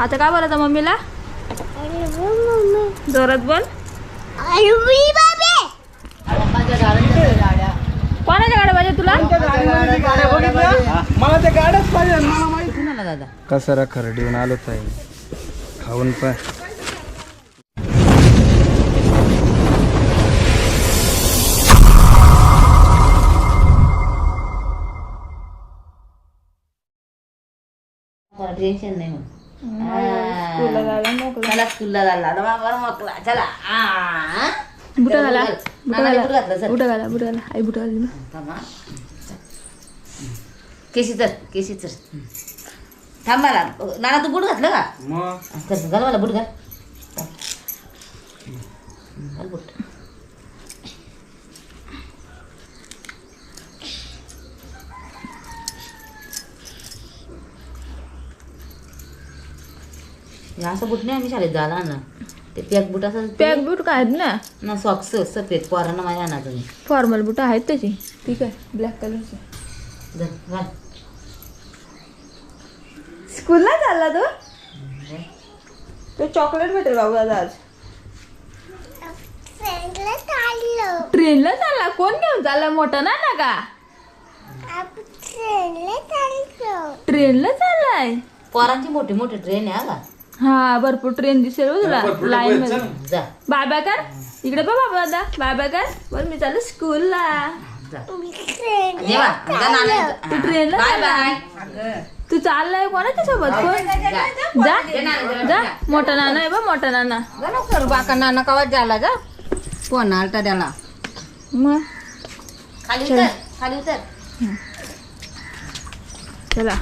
आता काय बोलायचं मम्मीला? जोरात बोल. कोणाच्या गाड्या पाहिजे तुला? मला ते गाड्याच पाहिजे मला माहिती कुणाला दादा कसारा खरडीहून आलोच आहे खाऊन पण. टेन्शन नाही मग स्कूलला जायला मोकळं चला स्कूलला झाला बरं मोकळा चला आ. बुटा घाला बुटा घाला बुट घाला बुटा घाला आई बुटा घाली केशी तर केशी तर थांब मला नाना तू बूट घातलं का मग घाल मला बूट घाल बूट असं बूट नाही आम्ही शाळेत झाला ना ते पॅक बूट असं पॅक बूट काय आहेत ना? ना सॉक्स सफेद पोरांना माझ्या आणा तुम्ही. फॉर्मल बुट आहेत त्याची. ठीक आहे ब्लॅक कलरचे घाल स्कूलला चालला तो? तो चॉकलेट भेटेल बाबू दादा आज. ट्रेनला चालला. कोण घेऊन चालला? मोठा ना ना का ट्रेनला चाललाय? पोरांची मोठी मोठी ट्रेन आहे हा का? हा भरपूर ट्रेन दिसेल हो तुला. लाईन मध्ये. जा. बाय बाय कर इकडे बघ बाबा दादा बाय बाय कर बर मी चालू स्कूलला जा. देवा जा नाना. तू ट्रेनला बाय चाललाय बाय. तू चाललाय कोणाच्या सोबत? कोण? जा. जा. मोठा नाना आहे बा मोठा नाना. कर बाका नाना कवा झाला जा. कोण आलता त्याला. मग? खाली उतर खाली उतर. चला.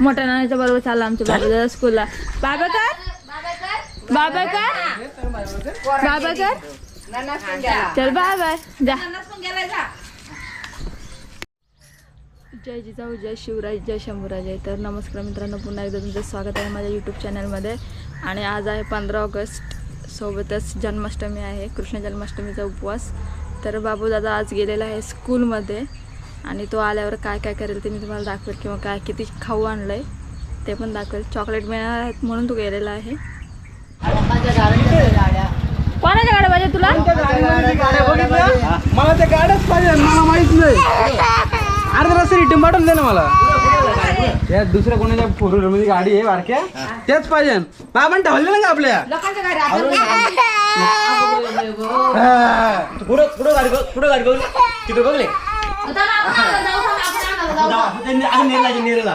मोठ्या नानाच्या बरोबर चालला आमच्या बाबा दादा स्कूलला बाबा कर बाबा कर. बाबा कर. चल बाबा जा. जय जिजाऊ जय शिवराज जय शंभूराज. तर नमस्कार मित्रांनो पुन्हा एकदा तुमचं स्वागत आहे माझ्या यूट्यूब चॅनलमध्ये आणि आज आहे पंधरा ऑगस्ट. सोबतच जन्माष्टमी आहे कृष्ण जन्माष्टमीचा उपवास. तर बाबू दादा आज गेलेला आहे स्कूलमध्ये आणि तो आल्यावर काय काय करेल ते मी तुम्हाला दाखवेल. किंवा काय किती खाऊ आणलं आहे ते पण दाखवेल. चॉकलेट मिळणार आहेत म्हणून तो गेलेला आहे. कोणाच्या गाड्या पाहिजे तुला? मला ते गाड्याच पाहिजे मला माहीत नाही. अर्धा रस्ता रिटर्न पाठवून दे ना मला. त्या दुसऱ्या कोणाच्या फोर व्हीलरमध्ये गाडी आहे बारक्या? तेच पाहिजे. बाबा ठेवले ना का आपल्या. पुढं पुढं गाडी बघ पुढं गाडी बघ. तिकडे बघले नेरला नेरला.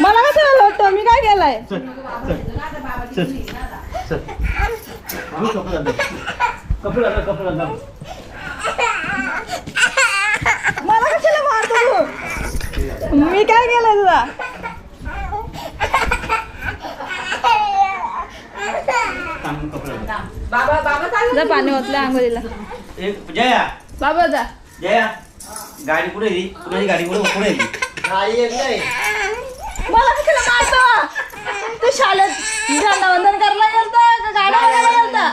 मला कसं लोटतो मी काय केलंय? चल चल. चल. कपडे. कपडे. मला कशाला मारतो तू? मी काय केलंय तुला. जा. पाणी ओतलं आंघोळीला. जया. बाबा जा. जया गाडी कुणाची गाडी पुढे पुढे री गाडी एक नाही. मला कशाला मारतो तू शाळेत झेंडावंदन करायला गेलता का गाड्या आणायला गेलता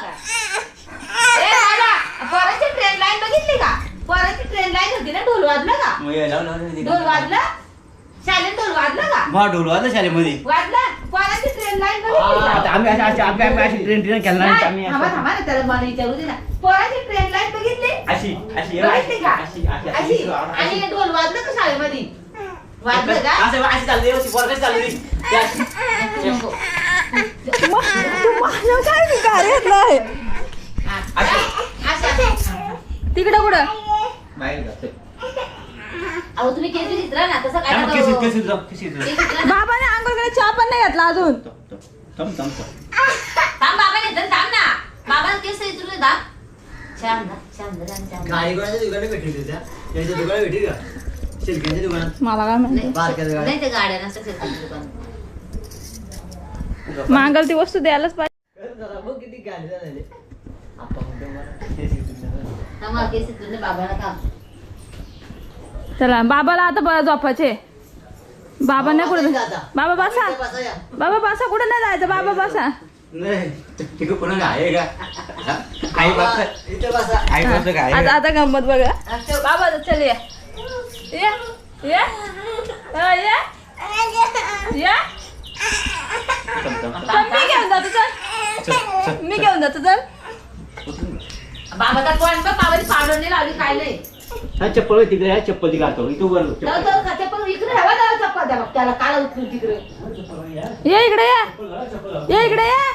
पोराची ट्रेन लाईन बघितली का? पोराची ट्रेन लाईन होती ना ढोल वाजलं का? मग हे. ढोल वाजलं शाळेत ढोल वाजलं का? ढोल वाजलं शाळेमध्ये. वाजलं? पोराची ट्रेन लाईन बघितली आता का आम्ही अशी अशी आम्ही आम्ही अशी ट्रेन ट्रेन केला नाही आम्ही नाही, थांबा अशी- थांबा ना त्याला मला विचारू दे ना. पोराची ट्रेन लाईन बघितली? अशी अशी बघितली का? अशी अशी आणि ढोल वाजलं का शाळेमध्ये? वाजलं का असं चालली. नको. काय भिकारी. असं. तिकडं कुठं बाहेर जा, चल. अहो तुम्ही केस चित्रा ना तसं काय थांब, नका केस- हो. केस जाऊ, केस जाऊ. केस चित्रा ना. बाबाने आंघोळ करायला चहा पण नाही घातला अजून थांब, थांब, थांब, थांब, थांब. थांब बाबा घेतलं थांब ना बाबा केस दाब दुकानात भेटली होती त्या? याच्या दुकानात भेटली का शिल्क्यांच्या दुकानात मला काय माहिती नाही बारक्या गाड्या. नाही ते गाड्या नसतात शेताच्या दुकानात मागाल ती वस्तू द्यायलाच पाहिजे किती गाडी झाले आपण म्हणतो मला केस इथून जाणार. थांबा, केस तुझ्या बाबाला काम चला बाबाला आता बरं झोपायचे बाबा नाही कुठे बाबा बसा. बाबा बसा कुठे नाही जायचं बाबा बसा नाही तिकडे पुन्हा आहे का आई बाप इथे बसा आई बाप काय आता आता गंमत बघा बाबा चल या या या हा, या या चल, मी घेऊन जातो चल मी घेऊन जातो चल बाबाचा पण बघ बाबाची पावडर नाही लावली काय नाही हा चप्पल आहे तिकडे आहे चप्पल ती घालतो इथं वर चप्पल. इकडे ठेवा त्याला चप्पल द्या बघ त्याला काळा उचलून तिकडे. या इकडे या. या इकडे या.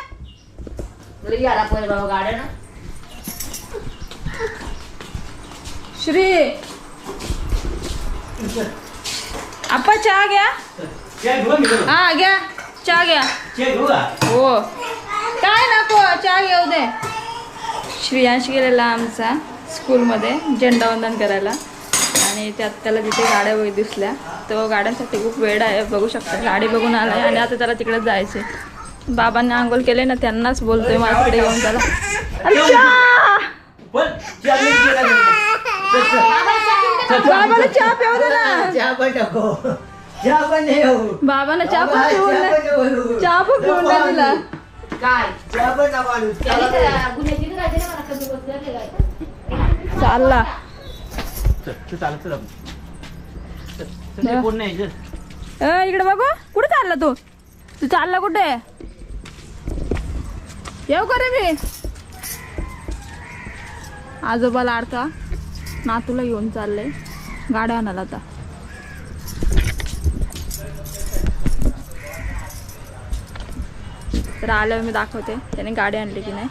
घरी याला बाबा गाड्या ना श्री आपा चहा घ्या. हा घ्या चहा घ्या हो काय नको चहा घेऊ दे श्रियांश गेलेला आमचा स्कूलमध्ये झेंडावंदन करायला आणि त्यात त्याला तिथे गाड्या वगैरे दिसल्या तो गाड्यांसाठी खूप वेळ आहे बघू शकता गाडी बघून आलाय आणि आता त्याला तिकडे जायचे बाबांनी आंघोळ केले ना त्यांनाच बोलतोय मला तिकडे घेऊन त्याला बाबाला चहा पिऊ दे ना. चहा पण टाको चहा पण नाही हो. बाबानं चहा पण बाबा, पिऊन चहा नाही पण नको आणू. चहा पण पिऊन नाही दिला काय? चहा पण नको आणू. त्याने चहा पण- त्या गुन्ह्याची नाही राहते ना मला कमी बसलं काय? चालला. चल, चल, चालत चल. आपण. चल, चल, ते कोण नाही चल. ए, इकडे बघू. कुठे चालला तू? तू चालला कुठे? येऊ का रे मी? आजोबा लाडका नातूला येऊन चाललंय. गाड्या आणायला आता. तर आल्यावर मी दाखवते त्याने गाडी आणली की नाही.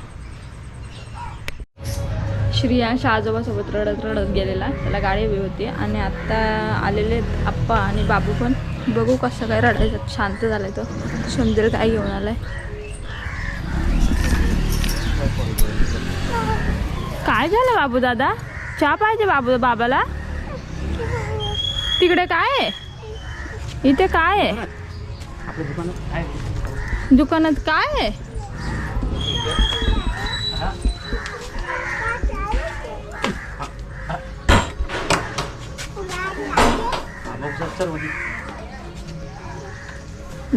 श्रियांश आजोबासोबत रडत रडत गेलेला त्याला गाडी हवी होती. आणि आत्ता आलेले आहेत आप्पा आणि बाबू पण बघू कसं काय रडायचं. शांत झालाय तो. समजेल काय घेऊन आलाय. काय झालं बाबू दादा? चहा पाहिजे बाबू बाबाला? तिकडे काय आहे? इथे काय आहे? दुकानात काय आहे?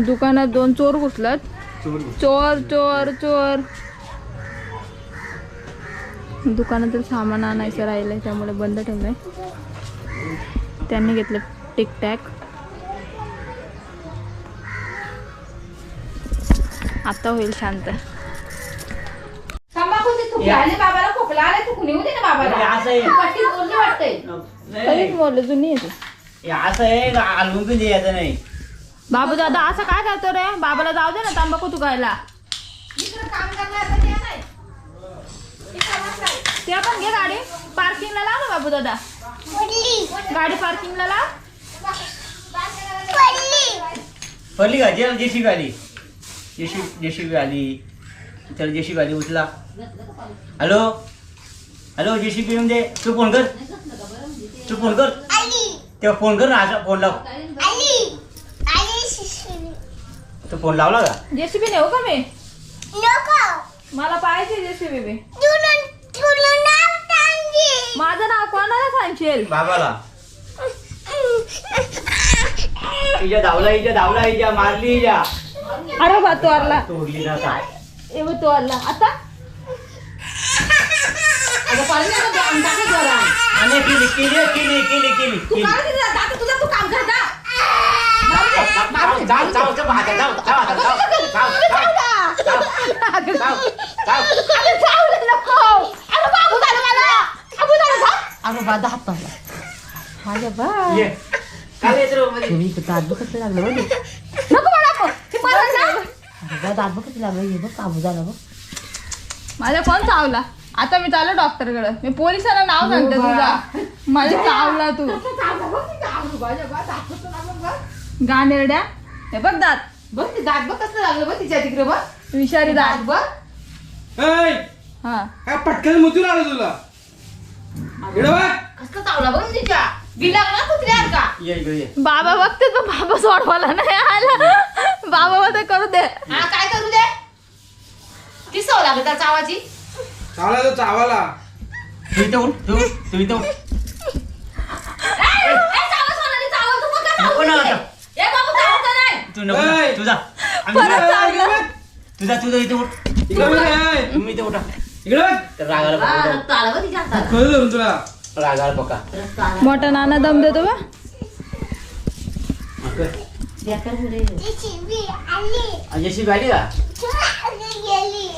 दुकानात दोन चोर घुसलत चोर चोर चोर चोर. दुकानातील सामान आणायचं राहिलंय त्यामुळे बंद ठेवलंय. त्यांनी घेतलं टिकटॅक. आता होईल शांत. आहे. जुनी आहे ती. हे आहे नाही. बाबू दादा असं काय करतो रे? बाबाला जाऊ दे ना तंबाखू काम करणार तर ते पण घे गाडी. पार्किंगला लाव ना बाबू दादा. गाडी पार्किंगला लाव. पडली. का? जे जेसीबी आली जेसी जेसीबी आली चल जेसीबी आली उचला. हॅलो? हॅलो जेसीबी येऊन दे. तू फोन कर. तू फोन कर. तेव्हा फोन कर ना असा फोन लाव. तू फोन लावला का? जेसीबी नेऊ का मी? मला पाहिजे जेसीबी बी. माझं नाव कोणाला सांगशील बाबाला हिच्या धावला हिच्या धावला हिच्या मारली हिच्या अरे बा तो आला तोडली ना आता ए बा, तो आला आता अगं, काय जरा. आणि केली केली केली केली केली तू केली काय दादा तुझं तू काम कर जा. जाऊ जाऊ जाऊ जाऊ आता जाऊ जाऊ आता जाऊ जाऊ जाऊ जाऊ जाऊ अगं, चावलं नको. अगं, बाबू झालं मला. बाबू झालं, जा. अगं, बा, दात पडला. अगं, बा. दात लागलं बघ. नको मला बा, दात लागलं. हे बघ झालं बघ. माझ्या कोण चावला. आता मी चालू डॉक्टरकडे मी पोलिसांना नाव सांगते तुझा माझ्या चावला तू. गाणेरड्या हे बघ दात. बघ ते दात बघ कसं लागलं बघ तिच्या तिकडे बघ. विषारी दात. बघ. हा. काय पटकन मुतून आलं तुला? इकडे बघ कसं चावला बघ तिच्या बिलाग ना कुत्र्यात का ये इकडे ये बाबा बघते तर बाबा सोडवायला नाही आला बाबा मध्ये करू दे हा काय कर त्या चावाची चावला तो चावाला तू इथं उठ तू तू इथं उठ ए, ए, चावा, सोनाली, चावा, तू बघ का नको ना चावते? आता. ए, बाबू, चावतं नाही. तू नको जा. ए! तू जा आम्ही परत जा. चावलं. तुझा तुझं इथं उठ इकडे बघ, ए. तुम्ही इथं उठा इकडे बघ. तर रागाला वा, पका रक्त आलं बघ तिच्या हाताला. कळलं धरून तुला. रागाला पका. रक्त आलं. मोठा नाना दम देतो बा. बेकार. जशी का?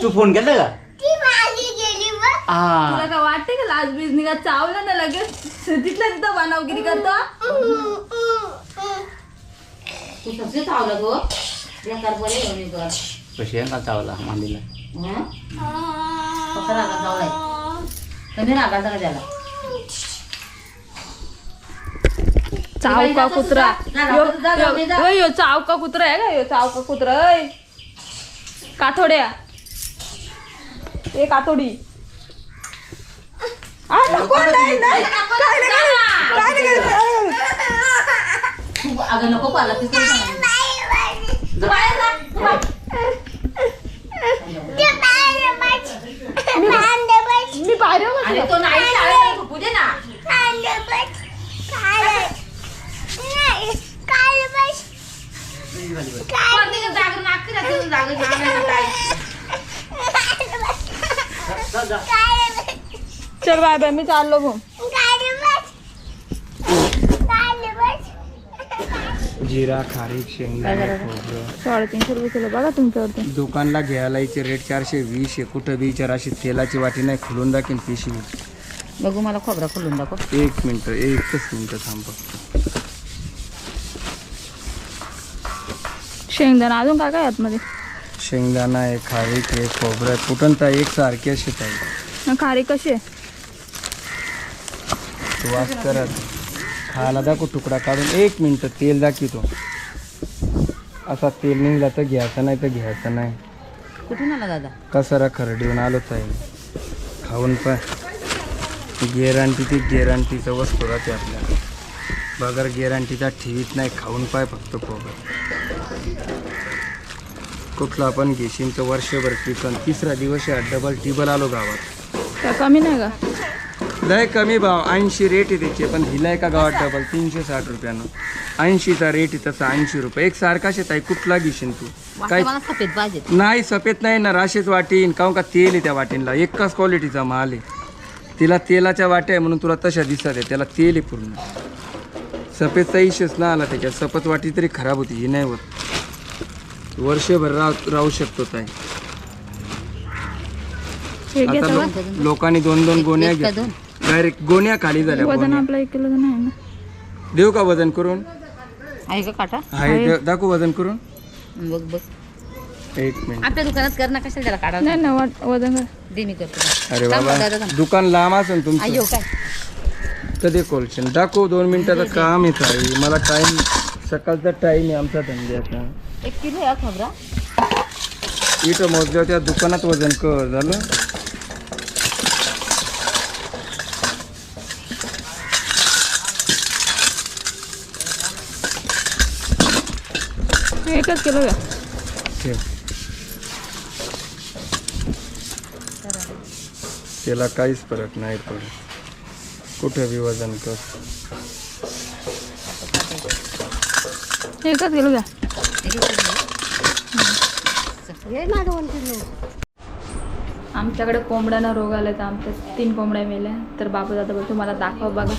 तू फोन केला का? तुला हा वाटते का लाज बीज निघा? चावलं ना लगेच. तिथल्या तिथं बनावगिरी करतो तू चावलं गो. बेकार. कशी आहे का चावला मांडीला. हं? फक्त रागात कमी रागाचा का त्याला? चाव का कुत्रा? यो जा, जा, यो- जा. यो- यो चाव का कुत्रा आहे का यो चाव का कुत्रा काथोड्या ए काथोडी आ, नको, नाही, नाही. काय नाही, काय नाही, काय नाही, काय नाही. तू अगं नको पाला तू जा. मी बाहेर अरे तो नाही शाळेत झोपू दे ना जागर नाक जागर. चल बाय बाय मी चाललो भाऊ. जिरा खारीक शेंगदाणे खोबरं. साडेतीनशे रुपये किलो बघा तुमच्यावरती. दुकानला घ्यायला इथे रेट चारशे वीस आहे. कुठं बी विचार अशी तेलाची वाटी नाही खुलून दाखीन पिशवी. बघू मला खोबरा खोलून दाखव. एक मिनिट एकच मिनिट थांब. फक्त शेंगदाणा अजून काय काय आतमध्ये शेंगदाणा आहे खारीक आहे खोबरं. आहे कुठं तर एक सारखे असे आहे न खारी कशी आहे? तू वास करत खायला दाखव तुकडा काढून एक मिनिट तेल दाखवतो. असा तेल निघला तर घ्यायचं नाही तर घ्यायचं नाही. कुठून आला दादा? कसारा खरडीहून आलो आहे खाऊन पण गेरांटी ती गेरांटीचं वस्तू राहते आपल्याला बगर गेरांटीचा ठेवीत नाही खाऊन पाय फक्त खोबरं कुठला आपण तर वर्षभर टिकन. तिसरा दिवस डबल टिबल आलो गावात. कमी नाही का? लय कमी भाव ऐंशी रेट आहे त्याचे. पण दिलाय का गावात डबल तीनशे साठ रुपयानं. ऐंशीचा रेट आहे तसा ऐंशी रुपये. एक सारखाच आहे ताई कुठला घेशील तू? काय? मला सफेद पाहिजे नाही सफेद नाही ना राशेच वाटीन. काहून का तेल आहे त्या वाटीनला? एकाच क्वालिटीचा माल आहे. तिला तेलाच्या वाट्या आहे म्हणून तुला तशा दिसत आहे त्याला तेल आहे पूर्ण. सफेदचा इशेच ना आला त्याच्यात. सफेद वाटी तरी खराब होती ही नाही होत. वर्षभर राह राहू शकतो ताई. आता लो- लोकांनी दोन दोन गोण्या एक घेतल्या? डायरेक्ट गोण्या खाली झाल्या वजन गोण्या. आपला एक किलो नाही? ना देऊ का वजन करून? आहे का काटा? हाय दे- दाखवू वजन करून. बघ बघ. एक मिनिट. आपल्या दुकानात कर ना कशाला त्याला काढा नाही ना वा- वजन कर. दे मी करतो. अरे थांब बाबा दादा, थांब. दुकान लांब असेल तुमचं. अय्यो काय? कधी दाखव दोन मिनिटाचं काम येत आहे. मला टाइम सकाळचा टाइम आहे आमचा धंद्याचा. एक किलो या खोबरा. इथं मोजल्या त्या दुकानात वजन कर झालं एकच किलो घ्या ठेव त्याला काहीच फरक नाही पडत कुठं बी वजन कर एकच किलो घ्या आमच्याकडे कोंबड्यांना रोग आला तर आमच्या तीन कोंबड्या मेल्या. तर बाबा दादा बोलतो मला दाखव बघा.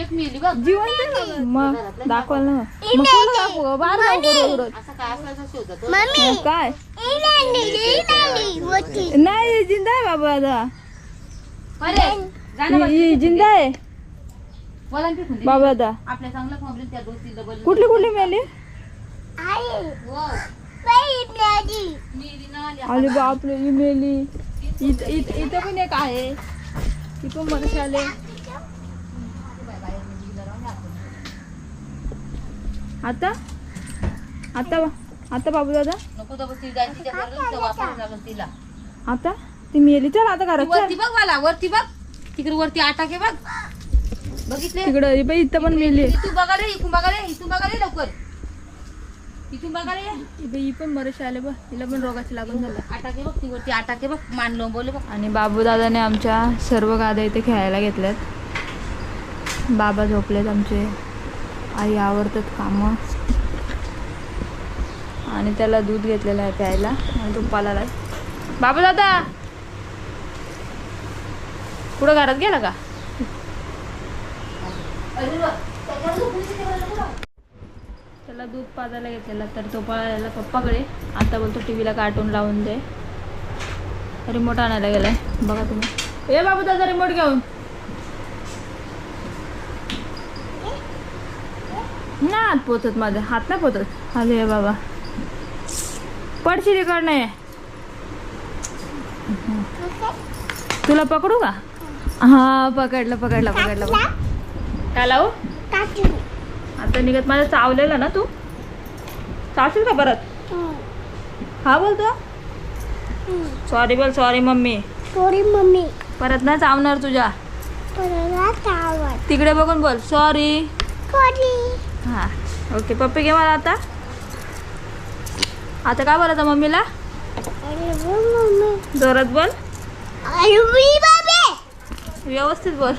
एक मिली बघ. मग दाखवाल ना. मग दाखवू? असं काय असलं शोधत मग काय? नाही जिंदा आहे बाबा ही- ही जिंदा आहे. बाबा दादा आपल्या चांगलं खोबरे त्या दोस्ती डबल कुठली कुठली मेली? आली. बापरे मेली. इथं इथं इथं पण एक आहे. ती पण मनुष्य आले. आता? आता आता बाबू दादा? नको तर ती जायची त्या बरोबर वापरावं लागेल तिला. आता? ती मेली चल आता ती घरात वरती चल. बघ मला वरती बघ. तिकडे वरती आटा घे बघ. बघितले? तिकडं बाई इथं पण मेली. इथून बघाले इथून बघाले इथून बघाले लवकर. बघाले ही बाई पण बरेचसे आले बघ. तिला पण रोगाचे लागून झालं. आटाके बघ ती वरती आटाके बघ मान लोंबवले बघ. आणि बाबूदादाने आमच्या सर्व गाद्या इथे खेळायला घेतल्यात. बाबा झोपलेत आमचे. आई आवडतात कामं. आणि त्याला दूध घेतलेलं आहे प्यायला. आणि तुपाला बाबू दादा कुठं घरात गेला का? त्याला दूध पाजायला घेतलेला तर तो पळायला पप्पाकडे. आता बोलतो टी व्हीला कार्टून लावून दे. रिमोट आणायला गेलाय. बघा तुम्ही. ए बाबू दादा रिमोट घेऊन. ना हात पोचत माझे. हात नाही पोचत. आले हे बाबा. पडशी रेकॉर्ड नाही तुला पकडू का? हा पकडलं पकडलं पकडलं. पकडलं. काय लावू? आता निघत. माझं चावलेलं ना तू? चावशील का परत? हा. बोलतो सॉरी बोल सॉरी मम्मी. थोडी मम्मी. परत ना चावणार तुझ्या. तिकडे बघून बोल. सॉरी हा. ओके पप्पी घे मला आता. आता काय बोलायचं मम्मीला? जोरात बोल. व्यवस्थित बोल.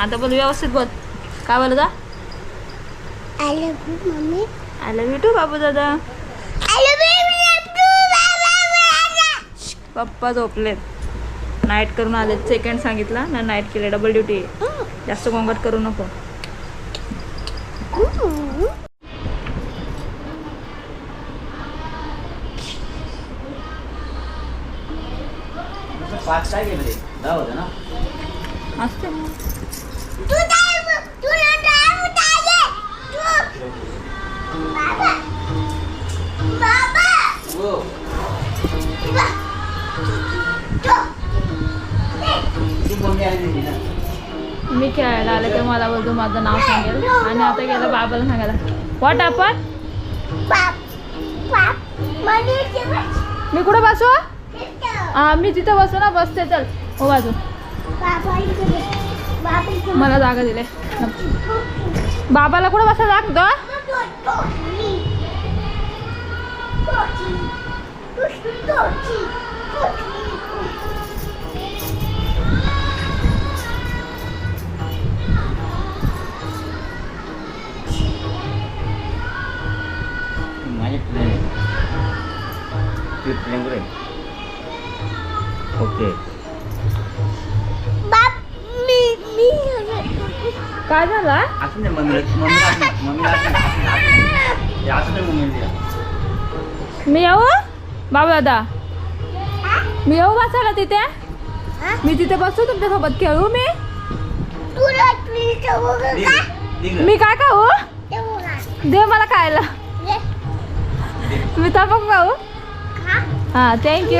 आता बोल व्यवस्थित बोल. काय आय लव्ह यू टू बाबू दादा. पप्पा झोपलेत. नाईट करून आलेत सेकंड सांगितला ना नाईट केले डबल ड्युटी जास्त गोंगाट करू नको. पाच काय गेले दहा होतं ना. असते तू काय तू ना काय उठाले तू बाबा बाबा हो ती मम्मी आली होती ना मी खेळायला आले तर मला बोलतो माझं नाव सांगेल. आणि आता गेलं बाबाला सांगायला. वॉट आपण मी कुठं बसू. हा मी तिथं बसू ना बसते चल. हो बाजू. मला जागा दिले. बाबाला कुठं बसा लागतं माझे प्लेन ते प्लेन कुठे ओके काय झालं असं नाही मम्मी मम्मी असं मम्मी असं असं नाही मम्मी मी येऊ बाबा दादा मी येऊ बसायला तिथे? मी तिथे बसू तुमच्यासोबत खेळू मी? मी काय खाऊ? दे मला खायला. मी तर खाऊ. हा? थँक्यू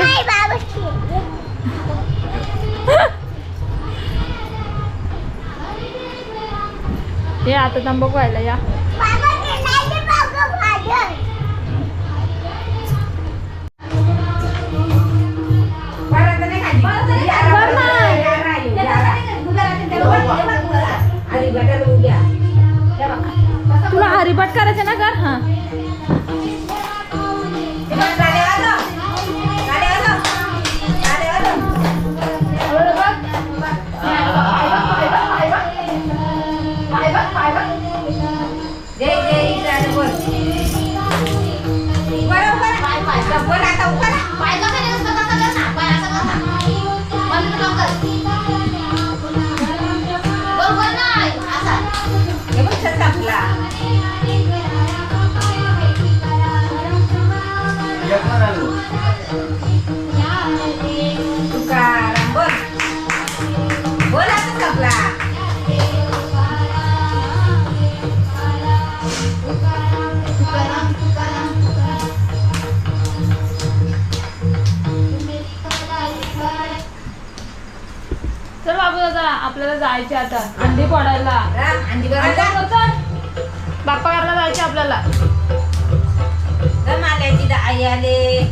ये आता तंबाखू खायला या. तुला हरिपाठ करायचं ना कर हा. जायचे आता. अंडी फोडायला. चल, चल. बाप्पा घरला जायचे आपल्याला. आई आले.